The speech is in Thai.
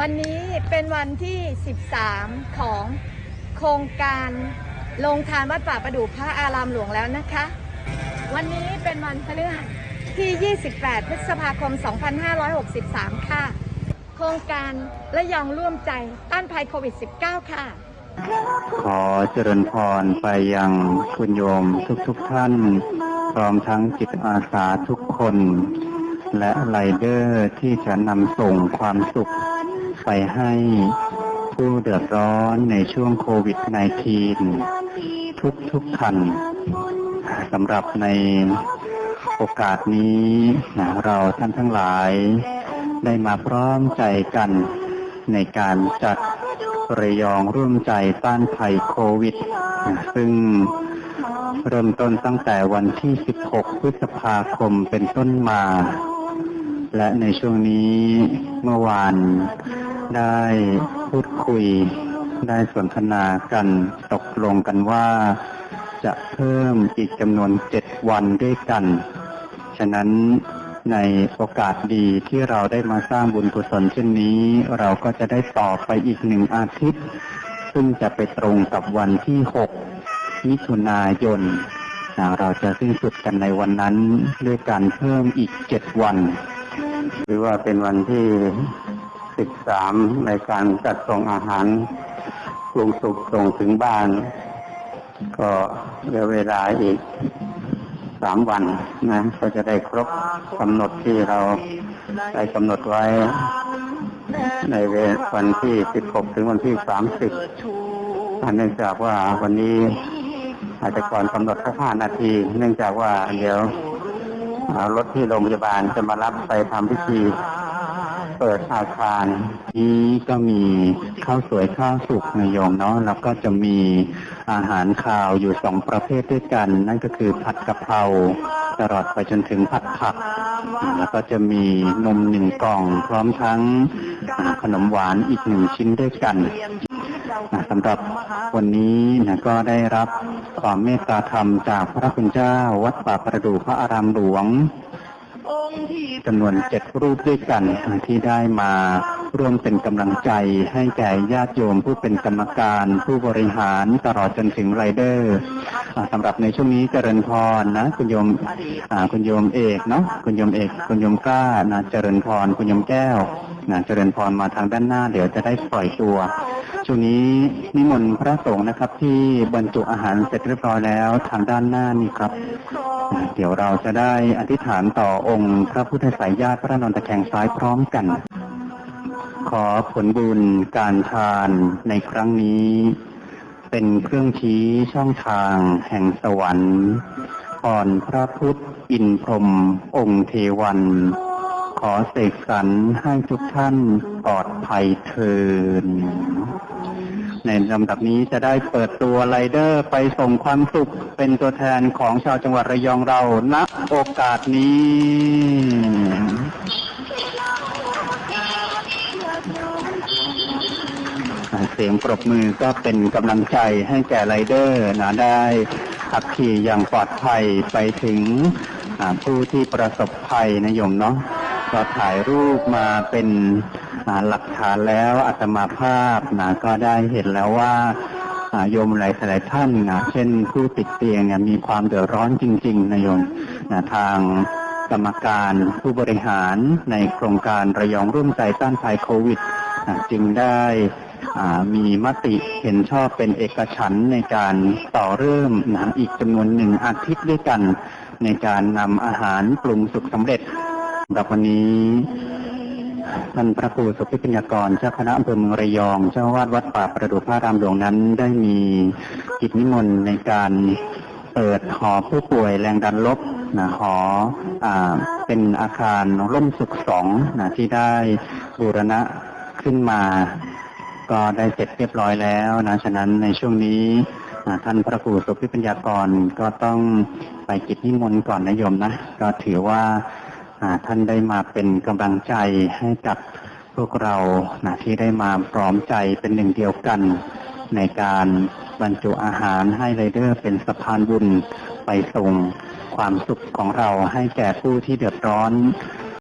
วันนี้เป็นวันที่ 13 ของโครงการลงทานวัดป่าประดู่พระอารามหลวงแล้วนะคะ วันนี้เป็นวันพฤหัสที่ 28 พฤษภาคม 2563 ค่ะ โครงการและยองร่วมใจต้านภัยโควิด -19 ค่ะ ขอเจริญพรไปยังคุณโยมทุกๆทท่าน พร้อมทั้งจิตอาสาทุกคน และไรเดอร์ที่จะนำส่งความสุข ไปให้ผู้เดือดร้อนในช่วงโควิด -19 ทุกทุกๆท่านสำหรับในโอกาสนี้นะเราท่านทั้งหลาย ได้มาพร้อมใจกันในการจัดระยองร่วมใจต้านภัยโควิด ซึ่งเริ่มต้นตั้งแต่วันที่ 16 พฤษภาคมเป็นต้นมา และในช่วงนี้เมื่อวาน ได้พูดคุย ได้สนทนากันตกลงกันว่าจะเพิ่มอีกจำนวน7วันด้วยกัน ฉะนั้นในโอกาสดีที่เราได้มาสร้างบุญกุศลเช่นนี้ เราก็จะได้ต่อไปอีกหนึ่งอาทิตย์ ซึ่งจะไปตรงกับวันที่6มิถุนายนเราจะสิ้นสุดกันในวันนั้นด้วยการเพิ่มอีก7วัน หรือว่าเป็นวันที่ 13 ในการจัดส่งอาหารปรุงสุกส่งถึงบ้าน ก็เหลือเวลาอีกสามวันนะก็จะได้ครบกำหนดที่เราได้กำหนดไว้ ในเวลาวันที่ 16 ถึงวันที่ 30เนื่องจากว่าวันนี้อาจจะก่อนกำหนดแค่5นาที เนื่องจากว่าเดี๋ยวรถที่โรงพยาบาลจะมารับไปทำพิธี เปิดอาคารนี้ก็มีข้าวสวยข้าวสุกในะโยมเนาะแล้วก็จะมีอาหารคาวอยู่สองประเภทด้วยกัน นั่นก็คือผัดกะเพราตลอดไปจนถึงผัดผัก แล้วก็จะมีนมหนึ่งกล่อง พร้อมทั้งขนมหวานอีกหนึ่งชิ้นด้วยกันนะสำหรับวันนี้นะก็ได้รับความเมตตาธรรมจากพระคุณเจ้า วัดป่าประดูพระอารามหลวง จำนวนเจ็ดรูปด้วยกันที่ได้มาร่วมเป็นกำลังใจให้แก่ญาติโยมผู้เป็นกรรมการ ผู้บริหารตลอดจนถึงไรเดอร์สำหรับในช่วงนี้เจริญพรนะ คุณโยมคุณโยมเอกเนาะคุณโยมเอก คุณโยมกล้านะเจริญพรคุณโยมแก้วนะเจริญพรมาทางด้านหน้า เดี๋ยวจะได้ปล่อยตัว ช่วงนี้นิมนต์พระสงฆ์นะครับ ที่บรรจุอาหารเสร็จเรียบร้อยแล้ว ทางด้านหน้านี่ครับ เดี๋ยวเราจะได้อธิษฐานต่อองค์พระพุทธสายญาติพระนอนตะแคงซ้ายพร้อมกัน ขอผลบุญการทานในครั้งนี้ เป็นเครื่องชี้ช่องทางแห่งสวรรค์อ่อนพระพุทธอินพรมองค์เทวัน ขอเสกสรรให้ทุกท่านปลอดภัยเทิน ในลำดับนี้จะได้เปิดตัวไรเดอร์ไปส่งความสุขเป็นตัวแทนของชาวจังหวัดระยองเราณโอกาสนี้ เสียงปรบมือก็เป็นกำลังใจให้แก่ไรเดอร์นะได้ขับขี่อย่างปลอดภัยไปถึงผู้ที่ประสบภัยนะโยมเนาะก็ถ่ายรูปมาเป็น หลักฐานแล้วอาตมาภาพนะก็ได้เห็นแล้วว่าโยมหลายหลายท่านนะเช่นผู้ติดเตียงเนี่ยมีความเดือดร้อนจริงๆนะโยมนะทางกรรมการผู้บริหารในโครงการระยองร่วมใจต้านภัยโควิดจึงได้มีมติเห็นชอบเป็นเอกฉันในการต่อเริ่มนะอีกจำนวนหนึ่งอาทิตย์ด้วยกัน ในการนำอาหารปรุงสุกสำเร็จสำหรับวันนี้ ท่านพระครูสุพิปัญญากร เจ้าคณะอำเภอเมืองระยอง เจ้าวาดวัดป่าประดูพระรามหลวงนั้น ได้มีกิจนิมนต์ในการเปิดหอผู้ป่วยแรงดันลบนะหออเป็นอาคารร่มสุขสองนะที่ได้บูรณะขึ้นมา ก็ได้เสร็จเรียบร้อยแล้วนะฉะนั้นในช่วงนี้ท่านพระครูสุพิปัญญากรก็ต้องไปกิจนิมนต์ก่อนนะโยมนะ ก็ถือว่า ท่านได้มาเป็นกำลังใจให้กับพวกเรานะที่ได้มาพร้อมใจเป็นหนึ่งเดียวกัน ในการบรรจุอาหารให้ไรเดอร์เป็นสะพานบุญไปส่งความสุขของเราให้แก่ผู้ที่เดือดร้อน